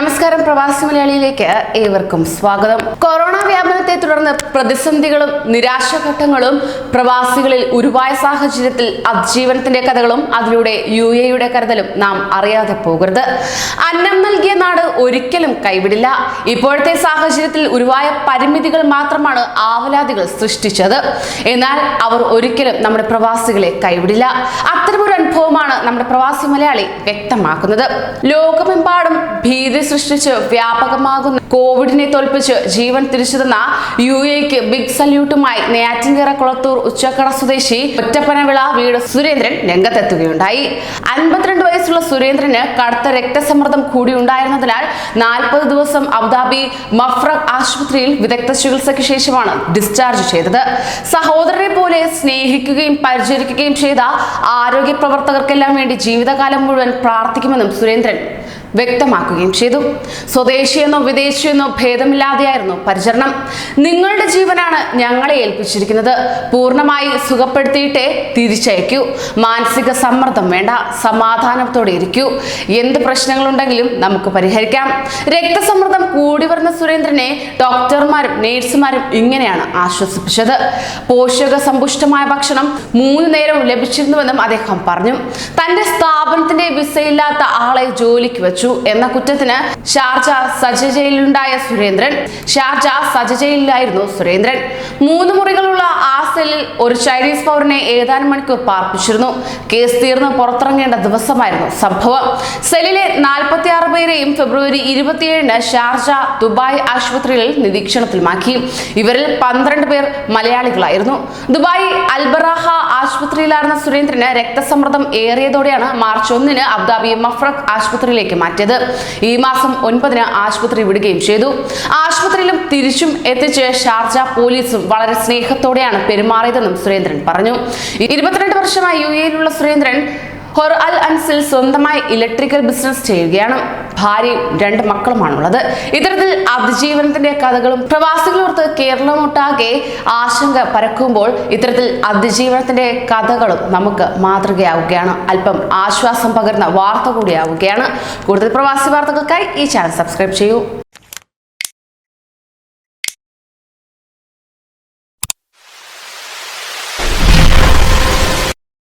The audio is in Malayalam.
നമസ്കാരം പ്രവാസി മലയാളിയിലേക്ക് ഏവർക്കും സ്വാഗതം. കൊറോണ വ്യാപനത്തെ തുടർന്ന് പ്രതിസന്ധികളും നിരാശഘട്ടങ്ങളും പ്രവാസികളിൽ ഉരുവായ സാഹചര്യത്തിൽ അതിജീവനത്തിന്റെ കഥകളും അതിലൂടെ യു എയുടെ കരുതലും നാം അറിയാതെ പോകരുത്. അന്നം നൽകിയ നാട് ഒരിക്കലും കൈവിടില്ല. ഇപ്പോഴത്തെ സാഹചര്യത്തിൽ ഉരുവായ പരിമിതികൾ മാത്രമാണ് ആവലാദികൾ സൃഷ്ടിച്ചത്. എന്നാൽ അവർ ഒരിക്കലും നമ്മുടെ പ്രവാസികളെ കൈവിടില്ല. അത്തരമൊരു അനുഭവമാണ് നമ്മുടെ പ്രവാസി മലയാളി വ്യക്തമാക്കുന്നത്. ലോകമെമ്പാടും ഭീതി സൃഷ്ടിച്ച് വ്യാപകമാകുന്ന കോവിഡിനെ തോൽപ്പിച്ച് ജീവൻ തിരിച്ചു തന്ന യു എക്ക് ബിഗ് സല്യൂട്ടുമായി നെയ്യാറ്റിൻകര കുളത്തൂർ ഉച്ചക്കട സ്വദേശി ഒറ്റപ്പനവിള വീട് സുരേന്ദ്രൻ രംഗത്തെത്തുകയുണ്ടായി. അൻപത്തിരണ്ട് വയസ്സുള്ള സുരേന്ദ്രന് കടുത്ത രക്തസമ്മർദ്ദം കൂടി ഉണ്ടായിരുന്നതിനാൽ നാൽപ്പത് ദിവസം അബുദാബി മഫ്രഖ് ആശുപത്രിയിൽ വിദഗ്ധ ചികിത്സയ്ക്ക് ശേഷമാണ് ഡിസ്ചാർജ് ചെയ്തത്. സഹോദരനെ പോലെ സ്നേഹിക്കുകയും പരിചരിക്കുകയും ചെയ്ത ആരോഗ്യ പ്രവർത്തകർക്കെല്ലാം വേണ്ടി ജീവിതകാലം മുഴുവൻ പ്രാർത്ഥിക്കുമെന്നും സുരേന്ദ്രൻ വ്യക്തമാക്കുകയും ചെയ്തു. സ്വദേശിയെന്നോ വിദേശിയെന്നോ ഭേദമില്ലാതെയായിരുന്നു പരിചരണം. നിങ്ങളുടെ ജീവനാണ് ഞങ്ങളെ ഏൽപ്പിച്ചിരിക്കുന്നത്. പൂർണമായി സുഖപ്പെടുത്തിയിട്ടേ തിരിച്ചയക്കൂ. മാനസിക സമ്മർദ്ദം വേണ്ട. സമാധാനത്തോടെ ഇരിക്കൂ. എന്ത് പ്രശ്നങ്ങളുണ്ടെങ്കിലും നമുക്ക് പരിഹരിക്കാം. രക്തസമ്മർദ്ദം കൂടി വരുന്ന സുരേന്ദ്രനെ ഡോക്ടർമാരും നേഴ്സുമാരും ഇങ്ങനെയാണ് ആശ്വസിപ്പിച്ചത്. പോഷക സമ്പുഷ്ടമായ ഭക്ഷണം മൂന്ന് നേരവും ലഭിച്ചിരുന്നുവെന്നും അദ്ദേഹം പറഞ്ഞു. തന്റെ സ്ഥാപനത്തിന്റെ വിസയില്ലാത്ത ആളെ ജോലിക്ക് വെച്ചു. എന്ന കുറ്റത്തിന് ഷാർജ സജ ജയിലിലുണ്ടായ സുരേന്ദ്രൻ. ഷാർജ സജ ജയിലിലായിരുന്നു സുരേന്ദ്രൻ. മൂന്ന് മുറികളുള്ള ആ സെല്ലിൽ ഒരു ചൈനീസ് പൗരനെ ഏതാനും മണിക്കൂർ പാർപ്പിച്ചിരുന്നു. കേസ് തീർന്ന് പുറത്തിറങ്ങേണ്ട ദിവസമായിരുന്നു സംഭവം. സെല്ലിലെ പേരെയും ഫെബ്രുവരി ഇരുപത്തിയേഴിന് ഷാർജ ദുബായ് ആശുപത്രികളിൽ നിരീക്ഷണത്തിലുമാക്കി. ഇവരിൽ പന്ത്രണ്ട് പേർ മലയാളികളായിരുന്നു. ദുബായ് അൽബറാഹ ആശുപത്രിയിലായിരുന്ന സുരേന്ദ്രന് രക്തസമ്മർദ്ദം ഏറിയതോടെയാണ് മാർച്ച് ഒന്നിന് അബുദാബി മഫ്രഖ് ആശുപത്രിയിലേക്ക് മാറ്റിയത്. ഈ മാസം ഒൻപതിന് ആശുപത്രി വിടുകയും ചെയ്തു. ആശുപത്രിയിലും തിരിച്ചും എത്തിച്ച് ഷാർജ പോലീസും വളരെ സ്നേഹത്തോടെയാണ് പെരുമാറിയതെന്നും സുരേന്ദ്രൻ പറഞ്ഞു. ഇരുപത്തിരണ്ട് വർഷമായി യു എയിലുള്ള സുരേന്ദ്രൻ ഹൊർ അൽ അൻസിൽ സ്വന്തമായി ഇലക്ട്രിക്കൽ ബിസിനസ് ചെയ്യുകയാണ്. ഭാര്യയും രണ്ട് മക്കളുമാണുള്ളത്. ഇത്തരത്തിൽ അതിജീവനത്തിന്റെ കഥകളും പ്രവാസികളോർത്ത് കേരളമൊട്ടാകെ ആശങ്ക പരക്കുമ്പോൾ ഇത്തരത്തിൽ അതിജീവനത്തിന്റെ കഥകളും നമുക്ക് മാതൃകയാവുകയാണ്. അല്പം ആശ്വാസം പകരുന്ന വാർത്ത കൂടിയാവുകയാണ്. കൂടുതൽ പ്രവാസി വാർത്തകൾക്കായി ഈ ചാനൽ സബ്സ്ക്രൈബ് ചെയ്യൂ.